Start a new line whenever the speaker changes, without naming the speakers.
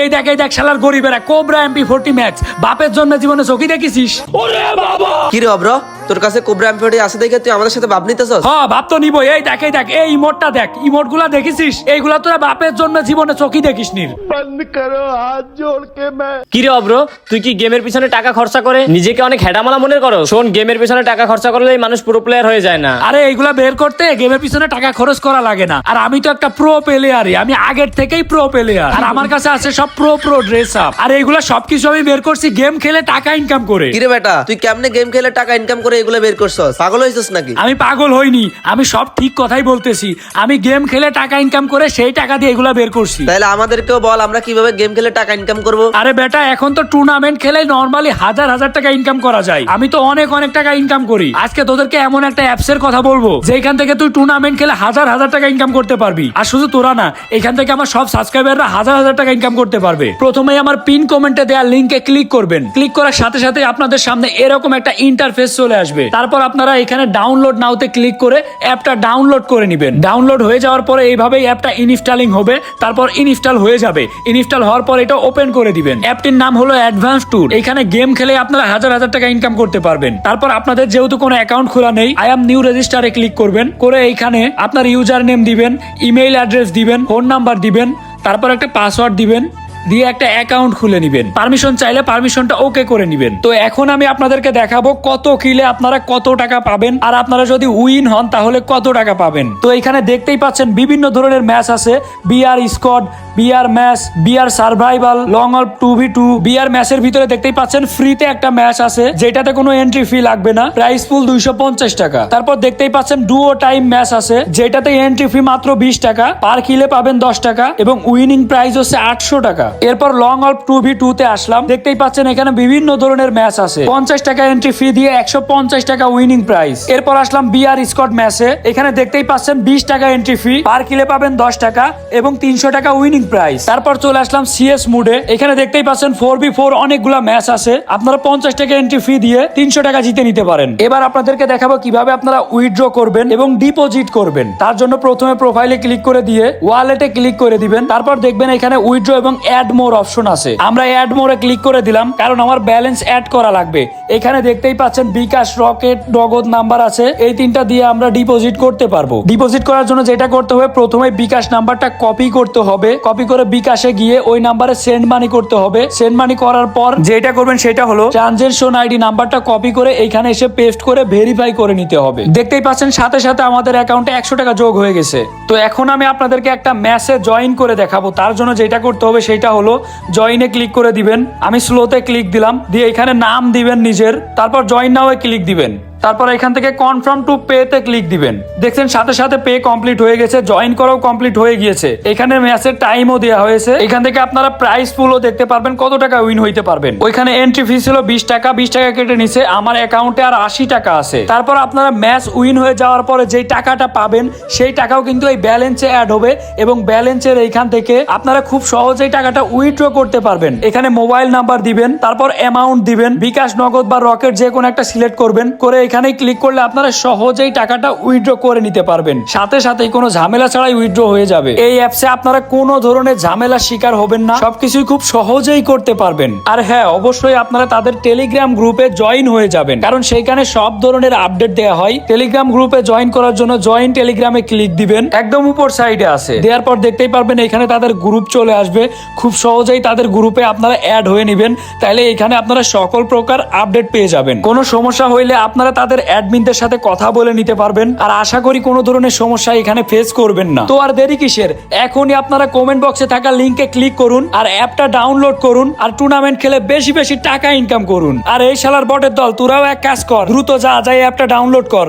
এই দেখ এই দেখ শালার গরিবেরা কোবরা এমপি ফোরটি ম্যাক্স বাপের জন্য জীবনে চকি দেখেছিস? ওরে বাবা!
কি রে অব্র? তোর কাছে কোবরা এমপিওটি আছে দেখে তুই আমাদের সাথে ভাব নিতেছস?
হ্যাঁ ভাব তো নিবো এই দেখ এই দেখ এই ইমোটটা দেখ। ইমোটগুলা দেখেছিস? এইগুলা তোরা বাপের জন্য জীবনে চোখি দেখিস নির
কি রে অব্র তুই কি গেমের পিছনে টাকা খরচা করে নিজেকে অনেক হেডামালা মনে করো শোন গেমের পিছনে টাকা খরচা করলেই মানুষ পুরো প্লেয়ার হয়ে যায় না।
আরে এইগুলা বের করতে গেমের পিছনে টাকা খরচ করা লাগে না। আর আমি তো একটা প্রো প্লেয়ারই আমি আগের থেকেই প্রো প্লেয়ার আর আমার কাছে আছে সব প্রো প্রো ড্রেস আপ আর এইগুলা সবকিছু আমি বের করছি গেম খেলে টাকা ইনকাম করে।
কি রে বেটা তুই কেমনে গেম খেলে টাকা ইনকাম করে এগুলো বের করছস পাগল হইছস নাকি?
আমি পাগল হইনি আমি সব ঠিক কথাই বলতেছি। আমি গেম খেলে টাকা ইনকাম করে সেই টাকা দিয়ে এগুলা বের করছি।
তাহলে আমাদেরকেও বল আমরা কীভাবে গেম খেলে টাকা ইনকাম করব?
আরে বেটা এখন তো টুর্নামেন্ট খেলে নর্মালি হাজার হাজার টাকা ইনকাম করা যায়। আমি তো অনেক অনেক টাকা ইনকাম করি। আজকে তোদেরকে এমন একটা অ্যাপস এর কথা বলব যেখান থেকে তুই টুর্নামেন্ট খেলে হাজার হাজার টাকা ইনকাম করতে পারবি। আর শুধু তোরা না এখান থেকে আমার সব সাবস্ক্রাইবাররা হাজার হাজার টাকা ইনকাম করতে পারবে। প্রথমেই আমার পিন কমেন্টে দেওয়া লিঙ্কে ক্লিক করবেন। ক্লিক করার সাথে সাথে আপনাদের সামনে এরকম একটা ইন্টারফেস চলে আসবে। তারপর আপনারা এখানে ডাউনলোড নাওতে ক্লিক করে অ্যাপটা ডাউনলোড করে নেবেন। ডাউনলোড হয়ে যাওয়ার পরে এইভাবেই অ্যাপটা ইনস্টলিং হবে, তারপর ইনস্টল হয়ে যাবে। ইনস্টল হওয়ার পর এটা ওপেন করে দিবেন। অ্যাপটির নাম হলো অ্যাডভান্স ট্যুর এখানে গেম খেলে আপনারা হাজার হাজার টাকা ইনকাম করতে পারবেন। তারপর আপনাদের যেহেতু কোনো অ্যাকাউন্ট খোলা নেই আই অ্যাম নিউ রেজিস্টারে ক্লিক করবেন। করে এইখানে আপনার ইউজার নেম দিবেন ইমেইল অ্যাড্রেস দিবেন ফোন নাম্বার দিবেন, তারপর একটা পাসওয়ার্ড দিবেন। দিয়ে একটা অ্যাকাউন্ট খুলে নিবেন। পারমিশন চাইলে পারমিশনটা ওকে করে নিবেন। তো এখন আমি আপনাদেরকে দেখাবো কত কিলে আপনারা কত টাকা পাবেন। আর আপনারা যদি উইন হন, তাহলে কত টাকা পাবেন। তো এখানে দেখতেই পাচ্ছেন বিভিন্ন ধরনের ম্যাচ আছে। BR squad BR match BR survival lone wolf two v two BR ম্যাচের ভিতরে দেখতেই পাচ্ছেন ফ্রিতে একটা ম্যাচ আছে, যেটাতে কোনো এন্ট্রি ফি লাগবে না প্রাইস ফুল দুইশো পঞ্চাশ টাকা। তারপর দেখতেই পাচ্ছেন ডুও টাইম ম্যাচ আছে, যেটাতে এন্ট্রি ফি মাত্র বিশ টাকা পার কিলে পাবেন দশ টাকা, এবং উইনিং প্রাইস হচ্ছে আটশো টাকা। এরপর lone wolf two v two তে আসলাম, দেখতেই পাচ্ছেন এখানে বিভিন্ন ধরনের ম্যাচ আছে। পঞ্চাশ টাকা এন্ট্রি ফি দিয়ে একশো পঞ্চাশ টাকা উইনিং প্রাইস এরপর আসলাম বিআর স্কট ম্যাচে, এখানে দেখতেই পাচ্ছেন বিশ টাকা এন্ট্রি ফি পার কিলে পাবেন দশ টাকা, এবং তিনশো টাকা উইনিং প্রাইস তারপর চলে আসলাম সিএস মুডে এখানে দেখতেই পাচ্ছেন ফোর বি ফোর অনেকগুলা ম্যাচ আছে। আপনারা পঞ্চাশ টাকা এন্ট্রি ফি দিয়ে তিনশো টাকা জিতে নিতে পারেন। এবার আপনাদেরকে দেখাবো কীভাবে আপনারা উইথড্র করবেন এবং ডিপোজিট করবেন। তার জন্য প্রথমে প্রোফাইলে ক্লিক করে দিয়ে ওয়ালেটে ক্লিক করে দিবেন। তারপর দেখবেন এখানে উইথড্র এবং অ্যাড মোর অপশন আছে। আমরা অ্যাড মোরে ক্লিক করে দিলাম, কারণ আমার ব্যালেন্স অ্যাড করা লাগবে। এখানে দেখতেই পাচ্ছেন বিকাশ রকেট নগদ নাম্বার আছে। এই তিনটা দিয়ে আমরা ডিপোজিট করতে পারব। ডিপোজিট করার জন্য যেটা করতে হবে, প্রথমে বিকাশ নাম্বারটা কপি করতে হবে। কপি করে বিকাশে গিয়ে ওই নাম্বারে সেন্ড মানি করতে হবে। সেন্ড মানি করার পর যেটা করবেন সেটা হলো ট্রানজেকশন আইডি নাম্বারটা কপি করে এইখানে এসে পেস্ট করে ভেরিফাই করে নিতে হবে। দেখতেই পাচ্ছেন সাথে সাথে আমাদের অ্যাকাউন্টে একশো টাকা যোগ হয়ে গেছে। তো এখন আমি আপনাদেরকে একটা ম্যাসে জয়েন করে দেখাবো। তার জন্য যেটা করতে হবে সেটা হলো জয়েনে ক্লিক করে দিবেন। আমি স্লোতে ক্লিক দিলাম। দিয়ে এখানে নাম দিবেন নিজের। তারপর জয়েন নাও ক্লিক দিবেন। তারপর এখান থেকে কনফার্ম টু পে তে ক্লিক দিবেন। দেখছেন, সাথে সাথে পে কমপ্লিট হয়ে গেছে জয়েন করাও কমপ্লিট হয়ে গিয়েছে। এখানে ম্যাচের টাইমও দেওয়া হয়েছে। এখান থেকে আপনারা প্রাইস ফুলও দেখতে পারবেন, কত টাকা উইন হইতে পারবেন। ওইখানে এন্ট্রি ফি ছিল বিশ টাকা বিশ টাকা কেটে নিছে, আমার অ্যাকাউন্টে আর আশি টাকা আছে। তারপর আপনারা ম্যাচ উইন হয়ে যাওয়ার পরে যেই টাকাটা পাবেন, সেই টাকাও কিন্তু এই ব্যালেন্সে অ্যাড হবে এবং ব্যালেন্সের এইখান থেকে আপনারা খুব সহজেই টাকাটা উইথড্র করতে পারবেন। এখানে মোবাইল নাম্বার দিবেন, তারপর অ্যামাউন্ট দিবেন, বিকাশ, নগদ বা রকেট যে কোনো একটা সিলেক্ট করবেন, করে এখানে ক্লিক করলে আপনারা সহজেই টাকাটা উইথড্র করে নিতে পারবেন। সাথে সাথেই কোনো ঝামেলা ছাড়াই উইথড্র হয়ে যাবে। এই অ্যাপসে আপনারা কোনো ধরনের ঝামেলার শিকার হবেন না। সবকিছুই খুব সহজেই করতে পারবেন। আর হ্যাঁ অবশ্যই আপনারা তাদের টেলিগ্রাম গ্রুপে জয়েন হয়ে যাবেন। কারণ সেইখানে সব ধরনের আপডেট দেওয়া হয়। টেলিগ্রাম গ্রুপে জয়েন করার জন্য জয়েন টেলিগ্রামে ক্লিক দিবেন। একদম উপর সাইডে আছে। দেওয়ার পর দেখতেই পারবেন এখানে তাদের গ্রুপ চলে আসবে। খুব সহজেই তাদের গ্রুপে আপনারা অ্যাড হয়ে নেবেন। তাহলে এখানে আপনারা সকল প্রকার আপডেট পেয়ে যাবেন। কোনো সমস্যা হইলে আপনারা তাদের অ্যাডমিনদের সাথে কথা বলে নিতে পারবেন। আর আশা করি কোনো ধরনের সমস্যা এখানে ফেস করবেন না। তো আর দেরি কিসের? এখনই আপনারা কমেন্ট বক্সে থাকা লিঙ্কে ক্লিক করুন আর অ্যাপটা ডাউনলোড করুন আর টুর্নামেন্ট খেলে বেশি বেশি টাকা ইনকাম করুন। আর এই শালার বটের দল, তোরাও এক কাজ কর, দ্রুত যা যাই অ্যাপটা ডাউনলোড কর।